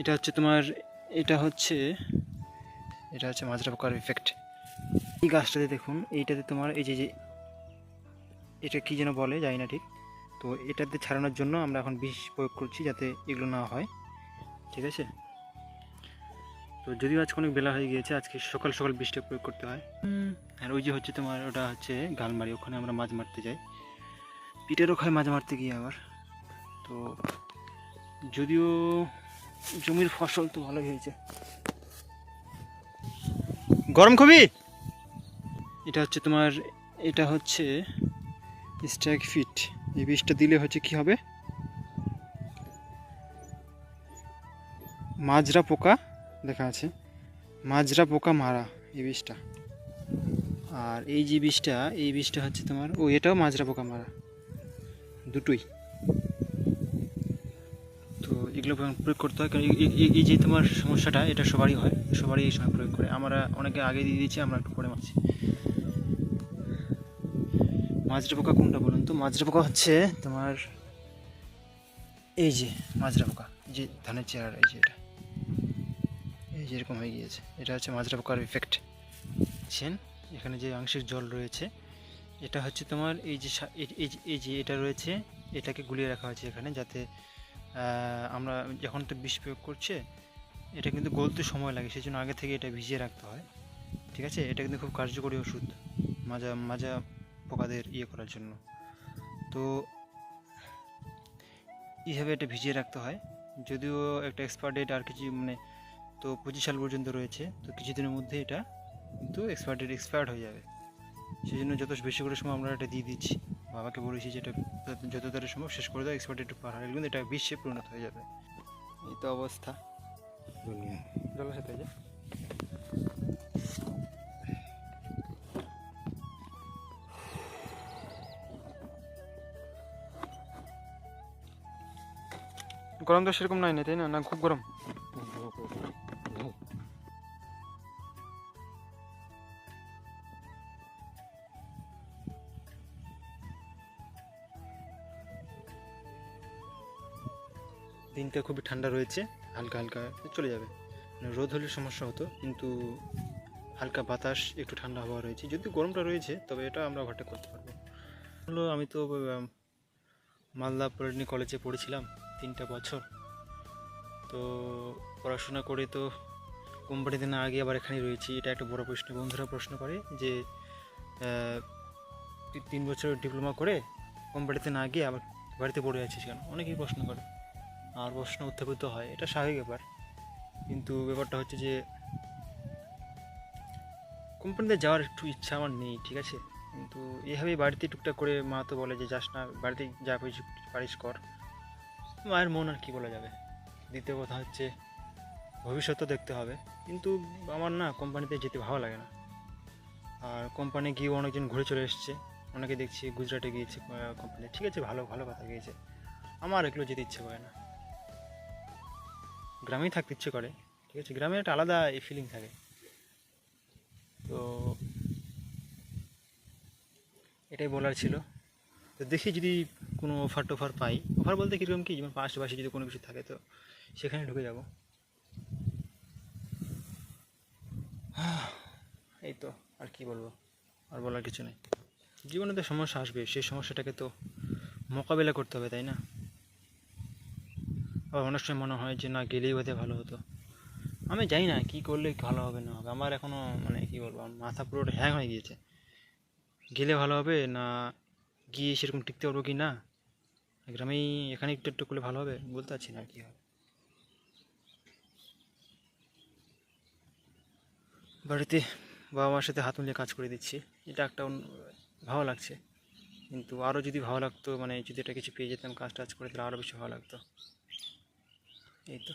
এটা হচ্ছে তোমার এটা হচ্ছে এটা হচ্ছে মাজরা পোকার ইফেক্ট এই গাছটাতে দেখুন এইটাতে তোমার এই যে যে এটা কি যেন বলে জানি না ঠিক। তো এটাতে ছাড়ানোর জন্য আমরা এখন বিষ প্রয়োগ করছি যাতে এগুলো না হয়। ঠিক আছে? তো যদিও আজকে অনেক বেলা হয়ে গিয়েছে আজকে সকাল সকাল বিষটা প্রয়োগ করতে হয়। আর ওই যে হচ্ছে তোমার ওটা হচ্ছে গালমারি ওখানে আমরা মাছ মারতে যাই। পিঠেরও খায় মাছ মারতে গিয়ে আবার। তো যদিও জমির ফসল তো ভালোই হয়েছে। গরম খুবই? এটা হচ্ছে তোমার এটা হচ্ছে স্ট্রাইক ফিট এই বীজটা দিলে হচ্ছে কি হবে? মাজরা পোকা দেখা আছে। মাজরা পোকা মারা এই বীজটা আর এই যে বীজটা এই বীজটা হচ্ছে তোমার ও এটাও মাজরা পোকা মারা। দুটোই। তো এগুলো প্রয়োগ করতে হয়। কারণ এই- যে তোমার সমস্যাটা, এটা সবারই হয়, সবারই এই সময় প্রয়োগ করে। আমরা অনেকে আগে দিয়ে দিয়েছি, আমরা একটু পরে মারছি। মাজরা পোকা কোনটা বলুন তো? মাজরা পোকা হচ্ছে তোমার, এই যে মাজরা পোকা যে ধানের চেয়ার এই যে এটা। এই যে এরকম হয়ে গিয়েছে। এটা হচ্ছে মাজরা পোকার ইফেক্ট বুঝছেন এখানে যে আংশিক জল রয়েছে, এটা হচ্ছে তোমার এই যে, এই- যে- এটা রয়েছে, এটাকে গুলিয়ে রাখা হয়েছে এখানে যাতে আমরা যখন তো বিষ প্রয়োগ করছে, এটা কিন্তু গলতে সময় লাগে সেই জন্য আগে থেকে এটা ভিজিয়ে রাখতে হয়। ঠিক আছে? এটা কিন্তু খুব কার্যকরী ওষুধ, মাজা মাজা পোকাদের ইয়ে করার জন্য। তো এইভাবে এটা ভিজিয়ে রাখতে হয়। যদিও একটা এক্সপায়ার ডেট আর কিছু মানে তো পঁচিশ সাল পর্যন্ত রয়েছে, তো কিছুদিনের মধ্যে এটা কিন্তু এক্সপায়ার ডেট এক্সপায়ার্ড হয়ে যাবে। সেই জন্য যত বেশি করে সময় আমরা এটা দিয়ে দিচ্ছি বাবাকে বলেছি যে এটা যত তাড়াতাড়ি সম্ভব শেষ করে দাও এক্সপার্ট একটু পার হয়ে কিন্তু এটা বিশ্বে পরিণত হয়ে যাবে। এই তো অবস্থা। দুনিয়া। জলের সাথে যে। গরম তো সেরকম নাই না তাই না? না খুব গরম। দিনটা খুবই ঠান্ডা রয়েছে, হালকা হালকা চলে যাবে। মানে রোদ হলে সমস্যা হতো, কিন্তু হালকা বাতাস, একটু ঠান্ডা হওয়া রয়েছে। যদি গরমটা রয়েছে, তবে এটা আমরা ওভারটেক করতে পারব। হলো, আমি তো মালদা পলিটেকনিক কলেজে পড়েছিলাম তিনটা বছর। তো পড়াশোনা করে তো কোম্পানিতে না আগে আবার এখানে রয়েছি। এটা একটা বড় প্রশ্ন। বন্ধুরা প্রশ্ন করে যে তিন বছর ডিপ্লোমা করে কোম্পানিতে না গিয়ে আবার বাড়িতে পড়ে আছিস কেন? অনেকেই প্রশ্ন করে। আর প্রশ্ন উত্থাপিত হয়। এটা স্বাভাবিক ব্যাপার। কিন্তু ব্যাপারটা হচ্ছে যে, কোম্পানিতে যাওয়ার একটু ইচ্ছা আমার নেই, ঠিক আছে? কিন্তু এভাবেই বাড়িতে টুকটাক করে মা তো বলে যে, যাস না, বাড়িতে যা পারিস পারিস কর। মায়ের মন আর কী বলা যাবে? দ্বিতীয় কথা হচ্ছে ভবিষ্যৎও দেখতে হবে। কিন্তু আমার না কোম্পানিতে যেতে ভালো লাগে না। আর কোম্পানি গিয়েও অনেকজন ঘুরে চলে এসছে। অনেকে দেখছি গুজরাটে গিয়েছে কোম্পানি ঠিক আছে, ভালো ভালো কথা গিয়েছে। আমার এগুলো যেতে ইচ্ছে করে না। গ্রামেই থাকতে ইচ্ছে করে, ঠিক আছে? গ্রামে একটা আলাদা এই ফিলিং থাকে। তো এটাই বলার ছিল। তো দেখি যদি কোনো অফার টফার পাই। অফার বলতে কীরকম কি? যেমন পাশাপাশি যদি কোনো কিছু থাকে, তো সেখানে ঢুকে যাব। এই তো, আর কি বলব? আর বলার কিছু নেই। জীবনে তো সমস্যা আসবে, সেই সমস্যাটাকে তো মোকাবেলা করতে হবে, তাই না? আবার অনেক সময় মনে হয় যে না, গেলেই বোধহয় ভালো হতো। আমি জানি না কী করলে ভালো হবে, না হবে। আমার এখনও মানে কী বলব মাথা পুরোটা হ্যাং হয়ে গিয়েছে। গেলে ভালো হবে, না গিয়ে সেরকম টিকতে পারব কি না? গ্রামেই এখানে একটু একটু করলে ভালো হবে, বলতে পারছি না আর কী হবে। বাড়িতে বাবা মার সাথে হাত মিলিয়ে কাজ করে দিচ্ছি। এটা একটা ভালো লাগছে। কিন্তু আরও যদি ভালো লাগতো মানে যদি এটা কিছু পেয়ে যেতাম কাজ টাজ করে, তাহলে আরও বেশি ভালো লাগতো। এই তো